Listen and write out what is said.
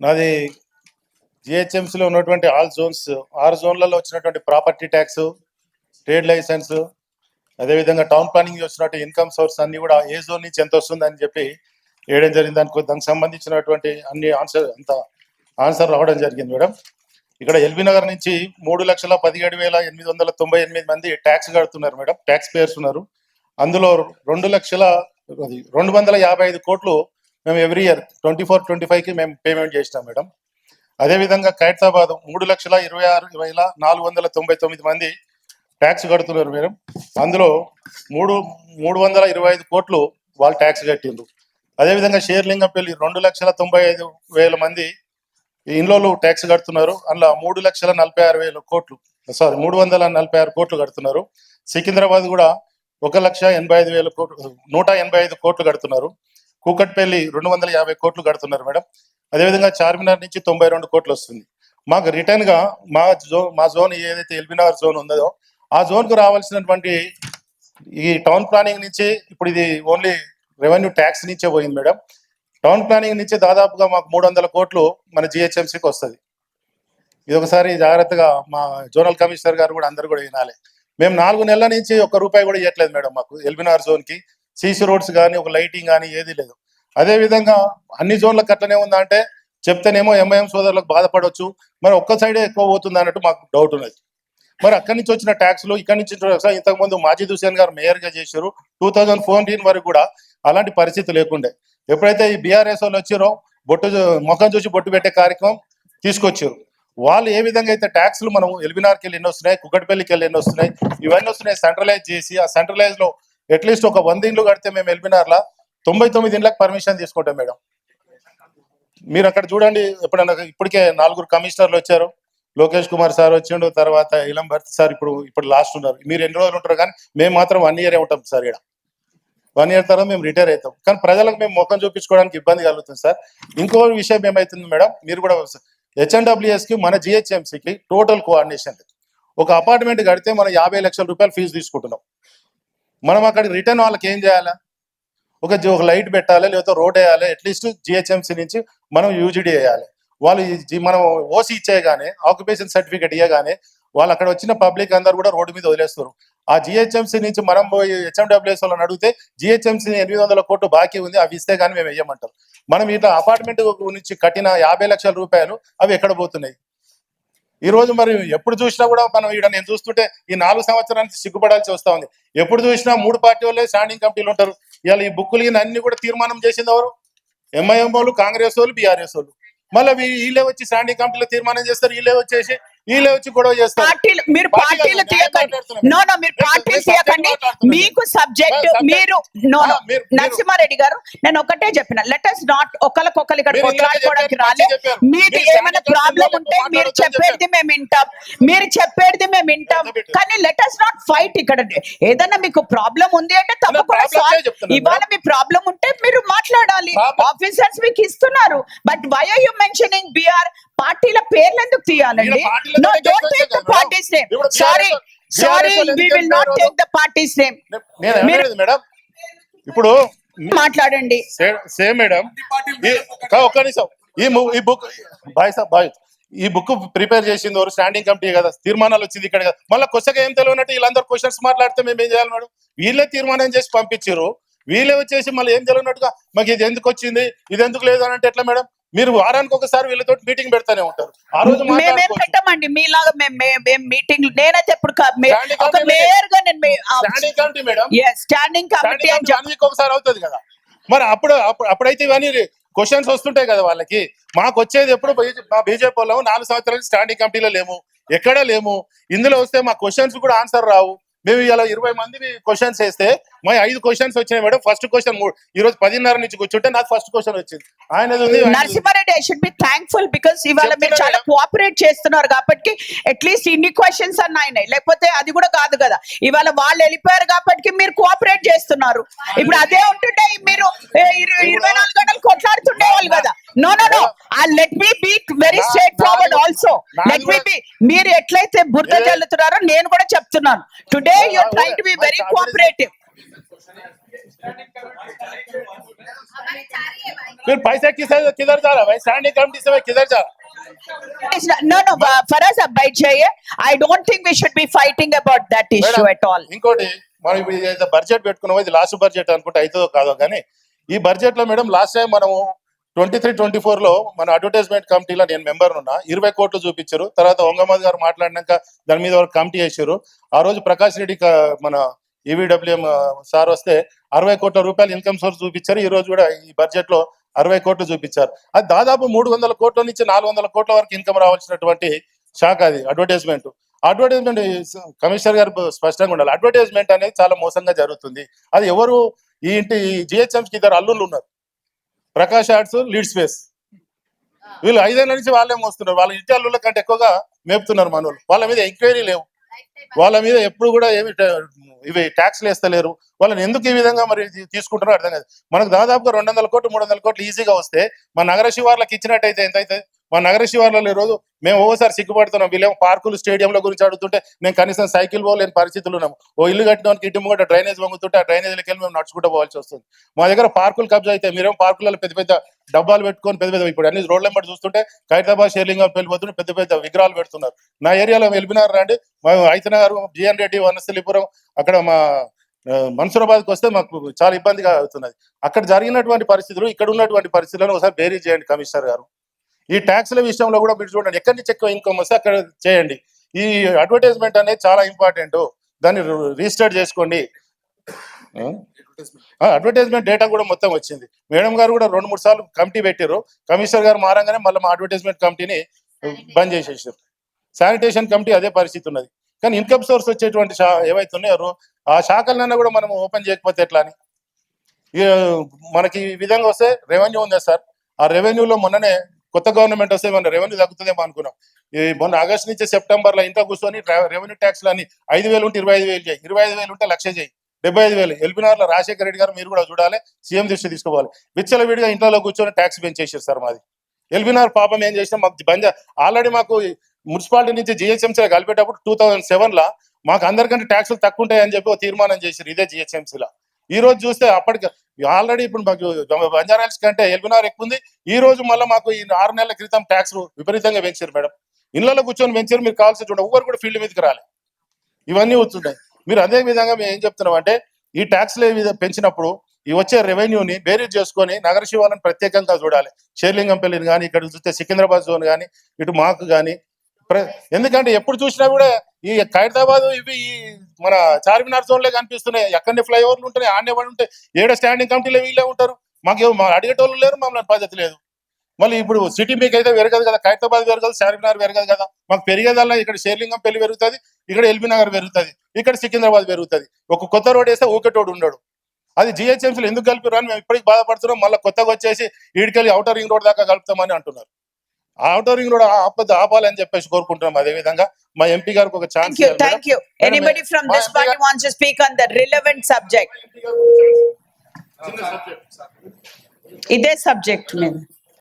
నాది జిహెచ్ఎంసీలో ఉన్నటువంటి all Jones ఆరు జోన్లలో వచ్చినటువంటి ప్రాపర్టీ ట్యాక్స్ ట్రేడ్ లైసెన్స్ అదేవిధంగా టౌన్ ప్లానింగ్ వచ్చినట్టు ఇన్కమ్ సోర్స్ అన్ని కూడా ఏ జోన్ నుంచి ఎంత వస్తుంది అని చెప్పి వేయడం జరిగింది. దానికి దానికి సంబంధించినటువంటి అన్ని ఆన్సర్ అంత ఆన్సర్ రావడం జరిగింది మేడం. ఇక్కడ ఎల్బీ నగర్ నుంచి మూడు లక్షల పదిహేడు వేల ఎనిమిది వందల తొంభై ఎనిమిది మంది ట్యాక్స్ కడుతున్నారు మేడం. ట్యాక్స్ పేయర్స్ ఉన్నారు. అందులో రెండు లక్షల రెండు వందల యాభై ఐదు కోట్లు మేము every year twenty four twenty ఫైవ్కి మేము పేమెంట్ చేసినాం మేడం అదేవిధంగా ఖైరతాబాద్ మూడు లక్షల ఇరవై ఆరు వేల నాలుగు వందల తొంభై తొమ్మిది మంది ట్యాక్స్ కడుతున్నారు మేడం అందులో మూడు మూడు వందల ఇరవై ఐదు కోట్లు వాళ్ళు ట్యాక్స్ కట్టిండ్రు. అదేవిధంగా షేర్లింగంపల్లి రెండు లక్షల తొంభై ఐదు వేల మంది ఇండ్లలో ట్యాక్స్ కడుతున్నారు. అందులో మూడు లక్షల నలభై ఆరు వేల కోట్లు సారీ మూడు వందల నలభై ఆరు కోట్లు కడుతున్నారు. సికింద్రాబాద్ కూడా ఒక లక్ష ఎనభై ఐదు వేల కోట్లు నూట ఎనభై ఐదు కోట్లు కడుతున్నారు. కూకట్పల్లి రెండు వందల యాభై కోట్లు కడుతున్నారు మేడం. అదేవిధంగా చార్మినార్ నుంచి తొంభై రెండు కోట్లు వస్తుంది. మాకు రిటర్న్గా మా జో మా జోన్ ఏదైతే ఎల్బినార్ జోన్ ఉందో ఆ జోన్కు రావాల్సినటువంటి ఈ టౌన్ ప్లానింగ్ నుంచి ఇప్పుడు ఇది ఓన్లీ రెవెన్యూ ట్యాక్స్ నుంచే పోయింది మేడం. టౌన్ ప్లానింగ్ నుంచి దాదాపుగా మాకు మూడు వందల కోట్లు మన జిహెచ్ఎంసీకి వస్తుంది. ఇది ఒకసారి జాగ్రత్తగా మా జోనల్ కమిషనర్ గారు కూడా అందరు కూడా వినాలి. మేము నాలుగు నెలల నుంచి ఒక్క రూపాయి కూడా ఇవ్వట్లేదు మేడం మాకు ఎల్బినార్ జోన్కి సీసీ రోడ్స్ కానీ ఒక లైటింగ్ కానీ ఏది లేదు. అదే విధంగా అన్ని జోన్లకు అట్లనే ఉందా అంటే చెప్తేనేమో ఎంఐఎం సోదరులకు బాధపడవచ్చు మరి ఒక్క సైడే ఎక్కువ పోతుంది అన్నట్టు మాకు డౌట్ ఉన్నది. మరి అక్కడి నుంచి వచ్చిన ట్యాక్స్లు ఇక్కడి నుంచి ఇంతకుముందు ఇంతకు ముందు మాజీద్ హుసేన్ గారు మేయర్గా చేశారు. టూ థౌజండ్ ఫోర్టీన్ వరకు కూడా అలాంటి పరిస్థితి లేకుండే. ఎప్పుడైతే ఈ బీఆర్ఎస్ వాళ్ళు వచ్చారో బొట్టు ముఖం చూసి బొట్టు పెట్టే కార్యక్రమం తీసుకొచ్చారు. వాళ్ళు ఏ విధంగా అయితే ట్యాక్స్లు మనం ఎల్బినార్కి వెళ్ళి ఎన్ని వస్తున్నాయి కుక్కటిపల్లికి వెళ్ళి ఎన్ని వస్తున్నాయి ఇవన్నీ వస్తున్నాయి సెంట్రలైజ్ చేసి ఆ సెంట్రలైజ్లో అట్లీస్ట్ ఒక వంద ఇండ్లు కడితే మేము ఎల్బినార్ తొంభై తొమ్మిది ఇండ్లకు పర్మిషన్ తీసుకుంటాం మేడం. మీరు అక్కడ చూడండి ఎప్పుడన్నా ఇప్పటికే నలుగురు కమిషనర్లు వచ్చారు. లోకేష్ కుమార్ సార్ వచ్చిండు తర్వాత ఇలం భర్తీ సార్ ఇప్పుడు ఇప్పుడు లాస్ట్ ఉన్నారు. మీరు ఎన్ని రోజులు ఉంటారు కానీ మేము మాత్రం వన్ ఇయర్ ఉంటాం సార్ ఇక్కడ వన్ ఇయర్ తర్వాత మేము రిటైర్ అవుతాం. కానీ ప్రజలకు మేము ముఖం చూపించుకోవడానికి ఇబ్బంది కలుగుతుంది సార్. ఇంకో విషయం ఏమైతుంది మేడం మీరు కూడా హెచ్ఎన్డబ్ల్యూఎస్కి మన జిహెచ్ఎంసీకి టోటల్ కోఆర్డినేషన్ ఒక అపార్ట్మెంట్ కడితే మనం యాభై లక్షల రూపాయలు ఫీజు తీసుకుంటున్నాం. మనం అక్కడ రిటర్న్ వాళ్ళకి ఏం చేయాలా? ఒక ఒక లైట్ పెట్టాలి లేకపోతే రోడ్ వేయాలి? అట్లీస్ట్ జిహెచ్ఎంసీ నుంచి మనం యూజీడీ వేయాలి. వాళ్ళు మనం ఓసీ ఇచ్చేయగానే ఆక్యుపేషన్ సర్టిఫికేట్ ఇవ్వగానే వాళ్ళు అక్కడ వచ్చిన పబ్లిక్ అందరు కూడా రోడ్డు మీద వదిలేస్తారు. ఆ జిహెచ్ఎంసీ నుంచి మనం పోయి హెచ్ఎండబ్ల్యూఎస్ వాళ్ళని అడిగితే జిహెచ్ఎంసీ ఎనిమిది వందల కోట్లు బాకీ ఉంది అవి ఇస్తే కానీ మేము వేయమంటాం మనం ఇట్లా అపార్ట్మెంట్ నుంచి కట్టిన యాభై లక్షల రూపాయలు అవి ఎక్కడ పోతున్నాయి? ఈ రోజు మరి ఎప్పుడు చూసినా కూడా మనం ఇక్కడ నేను చూస్తుంటే ఈ నాలుగు సంవత్సరానికి సిగ్గుపడాల్సి వస్తా ఉంది. ఎప్పుడు చూసినా మూడు పార్టీ వాళ్ళే స్టాండింగ్ కమిటీలు ఉంటారు. ఇవాళ ఈ బుక్కులు గిన అన్ని కూడా తీర్మానం చేసింది ఎవరు? ఎంఐఎం వాళ్ళు కాంగ్రెస్ వాళ్ళు బీఆర్ఎస్ వాళ్ళు. మళ్ళీ వీళ్ళే వచ్చి స్టాండింగ్ కమిటీలో తీర్మానం చేస్తారు. వీళ్ళే వచ్చేసి వీళ్ళే వచ్చి గొడవ చేస్తారు. పార్టీలు మీరు పార్టీ పార్టీలు తీయకండి. నో నో మీరు పార్టీలు తీయకండి. మీకు సబ్జెక్ట్ మీరు నో నరసింహారెడ్డి గారు నేను ఒకటే చెప్పిన. లెటర్స్ నాట్ ఒకరికొకరు ఇక్కడ కొట్లాడుకోవడానికి చెప్పారు, రాలే మంచిగా చెప్పారు. మీది మీరు ఏమైనా ప్రాబ్లం ఉంటే మీరు చెప్పేది మేము వింటాం. మీరు చెప్పేది మేము వింటాం. కానీ లెటర్స్ నాట్ ఫైట్ ఇక్కడ. ఏదైనా మీకు ప్రాబ్లం ఉంది అంటే తప్పకుండా ఇవాళ మీ ప్రాబ్లం ఉంటే మీరు మాట్లాడాలి. ఆఫీసర్స్ మీకు ఇస్తున్నారు. But why are you mentioning BR పార్టీల పేర్లు ఎందుకు తీయాలండి ఈయన పార్టీలతో no don't case take the వచ్చేది పార్టీస్ నేమ్ ఇప్పుడు sorry sorry we will not? Take the parties name madam. ఇప్పుడు మాట్లాడండి. Same madam. ఒక్క నిమిషం. ఈ ఈ బుక్ బాయ్ సార్ బాయ్. ఈ బుక్ ప్రిపేర్ చేసింది ఎవరు? స్టాండింగ్ కమిటీ కదా. తీర్మానాలు వచ్చింది ఇక్కడ కదా. మళ్ళీ కొత్తగా ఏం తెలియనట్టు వీళ్ళందరూ క్వశ్చన్స్ మాట్లాడితే మేము ఏం చేయాలి మేడం? వీళ్ళే తీర్మానం చేసి పంపించారు వీళ్ళే వచ్చేసి మళ్ళీ ఏం తెలియనట్టుగా మాకు ఇది ఎందుకు వచ్చింది? ఇది ఎందుకు లేదు అని అంటే ఎట్లా మేడం? మీరు వారానికి ఒకసారి వీళ్ళతో మీటింగ్ పెడతానే ఉంటారు. ఆ రోజు మేమేం. పెట్టమండి? మీలాగా మేము మీటింగ్ నేనైతే ఒక మేయర్గా నేను standing committee madam. Standing committee ఒకసారి అవుతుంది కదా. మరి అప్పుడు అప్పుడు అప్పుడైతే ఇవన్నీ క్వశ్చన్స్ వస్తుంటాయి కదా వాళ్ళకి. మాకు వచ్చేది ఎప్పుడు మా బీజేపీ వాళ్ళము నాలుగు సంవత్సరాలు స్టాండింగ్ కమిటీలో లేము. ఎక్కడా లేము? ఇందులో వస్తే మా క్వశ్చన్స్ కూడా ఆన్సర్ రావు. మేము ఇలా ఇరవై మంది క్వశ్చన్స్ వేస్తే మా ఐదు క్వశ్చన్స్ వచ్చినాయి మేడం. ఫస్ట్ క్వశ్చన్ ఈ రోజు పదిన్నర నుంచి కూర్చుంటే నాకు ఫస్ట్ క్వశ్చన్ వచ్చింది. ఉంది. Narasimha Reddy I should be thankful because ఇవాళ మీరు చాలా. కోఆపరేట్ చేస్తున్నారు కాబట్టి అట్లీస్ట్ ఇన్ని క్వశ్చన్స్ అన్న అయినాయి. లేకపోతే అది కూడా కాదు కదా. ఇవాళ వాళ్ళు వెళ్ళిపోయారు కాబట్టి మీరు కోఆపరేట్ చేస్తున్నారు. ఇప్పుడు అదే ఉంటుంటే మీరు ఇరవై నాలుగు గంటలు కొట్లాడుతుండేవాళ్ళు కదా. No no no let me be very straight forward also నాది లెట్ మీ కూడా- బి మీరు ఎట్లయితే బురద ఏ- జల్లుతున్నారో నేను కూడా చెప్తున్నాను టుడే యూర్ నా- ట్రైంగ్ టు బి నా- వెరీ నా- కోఆపరేటివ్ फिर पैसा किधर किधर जा रहा है भाई स्टैंडिंग कमेटी से भाई किधर जा रहा It's not- No, no, uh, Faraz Abhay Chahiye. I don't think we should be fighting about that issue madam, at all. ఇంకోటి మనం ఇప్పుడు ఏదైతే బడ్జెట్ పెట్టుకున్నామో ఇది లాస్ట్ బడ్జెట్ అనుకుంటే అవుతుందో కాదో కానీ ఈ బడ్జెట్ లో మేడం లాస్ట్ టైం మనము ట్వంటీ త్రీ ట్వంటీ ఫోర్లో మన అడ్వర్టైజ్మెంట్ కమిటీలో నేను మెంబర్ ఉన్నా. ఇరవై కోట్లు చూపించారు. తర్వాత వంగమద్ గారు మాట్లాడినాక దాని మీద వాళ్ళు కమిటీ వేసారు. ఆ రోజు ప్రకాష్ రెడ్డి మన ఈవీడబ్ల్యూఎం సార్ వస్తే అరవై కోట్ల రూపాయలు ఇన్కమ్ సోర్స్ చూపించారు. ఈ రోజు కూడా ఈ బడ్జెట్లో అరవై కోట్లు చూపించారు. అది దాదాపు మూడు వందల కోట్ల నుంచి నాలుగు వందల కోట్ల వరకు ఇన్కమ్ రావాల్సినటువంటి శాఖ అది అడ్వర్టైజ్మెంట్. అడ్వర్టైజ్మెంట్ కమిషనర్ గారు స్పష్టంగా ఉండాలి. అడ్వర్టైజ్మెంట్ అనేది చాలా మోసంగా జరుగుతుంది. అది ఎవరు ఈ ఇంటి జిహెచ్ఎంస్ ఇద్దరు అల్లుళ్ళు ఉన్నారు. ప్రకాష్ ఆర్ట్స్ లీడ్ స్పేస్ వీళ్ళు ఐదేళ్ళ నుంచి వాళ్ళే మోస్తున్నారు. వాళ్ళ ఇంటి కంటే ఎక్కువగా మేపుతున్నారు మనోళ్ళు. వాళ్ళ మీద ఎంక్వైరీ లేవు. వాళ్ళ మీద ఎప్పుడు కూడా ఏమి ఇవి ట్యాక్స్లు వేస్తలేరు. వాళ్ళని ఎందుకు ఈ విధంగా మరి తీసుకుంటారో అర్థం కాదు. మనకు దాదాపుగా రెండు వందల కోట్లు మూడు వందల కోట్లు ఈజీగా వస్తే మన నగర శివార్లకు ఇచ్చినట్టయితే ఎంత అయితే మా నగర శివార్లలో ఈ రోజు మేము ఓసారి సిగ్గుపడుతున్నాం. వీళ్ళేమో పార్కులు స్టేడియంల గురించి అడుగుతుంటే నేను కనీసం సైకిల్ పోలేని పరిస్థితులు ఉన్నాము. ఓ ఇల్లు కట్టినోనికి ఇటు కూడా డ్రైనేజ్ వంగుతుంటే ఆ డ్రైనేజ్లకి వెళ్ళి మేము నడుచుకుంటూ పోవాల్సి వస్తుంది. మా దగ్గర పార్కులు కబ్జా అయితే మీరేమో పార్కులలో పెద్ద పెద్ద డబ్బాలు పెట్టుకొని పెద్ద పెద్ద ఇప్పుడు అన్ని రోడ్ల వెంబడి చూస్తుంటే ఖైరతాబాద్ షేర్లింగ్ వెళ్ళిపోతుంటే పెద్ద పెద్ద విగ్రహాలు పెడుతున్నారు. నా ఏరియాలో వెళ్ళినారు రండి. మా అయితనగారు జిఎన్ రెడ్డి వనస్థలిపురం అక్కడ మా మన్సూరాబాద్కి వస్తే మాకు చాలా ఇబ్బందిగా అవుతున్నది. అక్కడ జరిగినటువంటి పరిస్థితులు ఇక్కడ ఉన్నటువంటి పరిస్థితులను ఒకసారి బేరీ చేయండి కమిషనర్ గారు. ఈ ట్యాక్స్ల విషయంలో కూడా మీరు చూడండి ఎక్కడి నుంచి ఎక్కువ ఇన్కమ్ వస్తే అక్కడ చేయండి. ఈ అడ్వర్టైజ్మెంట్ అనేది చాలా ఇంపార్టెంట్ దాన్ని రిజిస్టర్ చేసుకోండి. అడ్వర్టైజ్మెంట్ డేటా కూడా మొత్తం వచ్చింది. మేడం గారు కూడా రెండు మూడు సార్లు కమిటీ పెట్టారు కమిషనర్ గారు మారంగానే మళ్ళీ మా అడ్వర్టైజ్మెంట్ కమిటీని బంద్ చేసేసారు శానిటేషన్ కమిటీ అదే పరిస్థితి ఉన్నది. కానీ ఇన్కమ్ సోర్స్ వచ్చేటువంటి ఏవైతే ఉన్నాయో ఆ శాఖలన్నా కూడా మనం ఓపెన్ చేయకపోతే ఎట్లా అని? మనకి ఈ విధంగా వస్తే రెవెన్యూ ఉందా సార్. ఆ రెవెన్యూలో మొన్ననే కొత్త గవర్నమెంట్ వస్తే మన రెవెన్యూ తగ్గుతుందేమో అనుకున్నాం. ఈ మొన్న ఆగస్ట్ నుంచి సెప్టెంబర్లో ఇంట్లో కూర్చొని రెవెన్యూ ట్యాక్స్ అని ఐదు వేలు ఉంటే ఇరవై ఐదు వేలు చేయి ఇరవై ఐదు వేలు ఉంటే లక్ష చేయి డెబ్బై ఐదు వేలు. ఎల్బినార్లో రాజశేఖర రెడ్డి గారు మీరు కూడా చూడాలి సీఎం దృష్టి తీసుకోవాలి. విచ్చల విడిగా ఇంట్లో కూర్చొని ట్యాక్స్ పెంచేసారు సార్ మాది. ఎల్బినార్ పాపం ఏం చేసినా మాకు బంజ ఆల్రెడీ మాకు మున్సిపాలిటీ నుంచి జిహెచ్ఎంసీలో కలిపేటప్పుడు టూ థౌసండ్ సెవెన్లో మాకు అందరికంటే ట్యాక్సులు తక్కువ ఉంటాయని చెప్పి ఒక తీర్మానం చేశారు ఇదే జిహెచ్ఎంసీలో. ఈ రోజు చూస్తే అప్పటికి ఆల్రెడీ ఇప్పుడు మాకు బంజారాల్స్ కంటే ఎల్బినార్ ఎక్కువ ఉంది ఈ రోజు మళ్ళీ మాకు ఈ ఆరు నెలల క్రితం ట్యాక్స్ విపరీతంగా పెంచారు మేడం. ఇళ్ళలో కూర్చొని పెంచారు మీరు కావాల్సి చూడండి ఎవరు కూడా ఫీల్డ్ మీదకి రాలేదు ఇవన్నీ వస్తున్నాయి మీరు అదే విధంగా మేము ఏం చెప్తున్నాం అంటే ఈ ట్యాక్స్లు ఏ పెంచినప్పుడు ఈ వచ్చే రెవెన్యూని బేరీజ్ చేసుకొని నగర శివాలను ప్రత్యేకంగా చూడాలి. షేర్లింగంపల్లిని కానీ ఇక్కడ చూస్తే సికింద్రాబాద్ జోన్ కానీ ఇటు మాకు కానీ ఎందుకంటే ఎప్పుడు చూసినా కూడా ఈ ఖైరతాబాద్ ఇవి ఈ మన చార్మినార్ జోన్ లే కనిపిస్తున్నాయి. ఎక్కడనే ఫ్లైఓవర్లు ఉంటున్నాయి ఆడనే పడి ఉంటాయి ఏడ స్టాండింగ్ కమిటీలో వీళ్ళే ఉంటారు. మాకు అడిగేటోళ్ళు లేరు మమ్మల్ని పద్ధతి లేదు. మళ్ళీ ఇప్పుడు సిటీ మీకు అయితే పెరగదు కదా ఖైరతాబాద్ పెరగదు చార్మినార్ పెరగదు కదా. మాకు పెరిగేదల్లా ఇక్కడ షేర్లింగం పెళ్ళి పెరుగుతుంది ఇక్కడ ఎల్బీ నగర్ పెరుగుతుంది ఇక్కడ సికింద్రాబాద్ పెరుగుతుంది. ఒక కొత్త రోడ్ వేస్తే ఊకటోడు ఉండడు. అది జిహెచ్ఎంసీలు ఎందుకు కలిపారు అని మేము ఇప్పటికి బాధపడుతున్నాం. మళ్ళీ కొత్తగా వచ్చేసి ఈడికెళ్ళి అవుటర్ రింగ్ రోడ్ దాకా కలుపుతామని అంటున్నారు. ఔటరింగ్ కూడా ఆపద ఆపాలని చెప్పేసి కోరుకుంటున్నాం అదే విధంగా. మా ఎంపీ గారికి ఒక chance thank you anybody from this party wants to speak on the relevant subject ఇదే సబ్జెక్ట్ మేము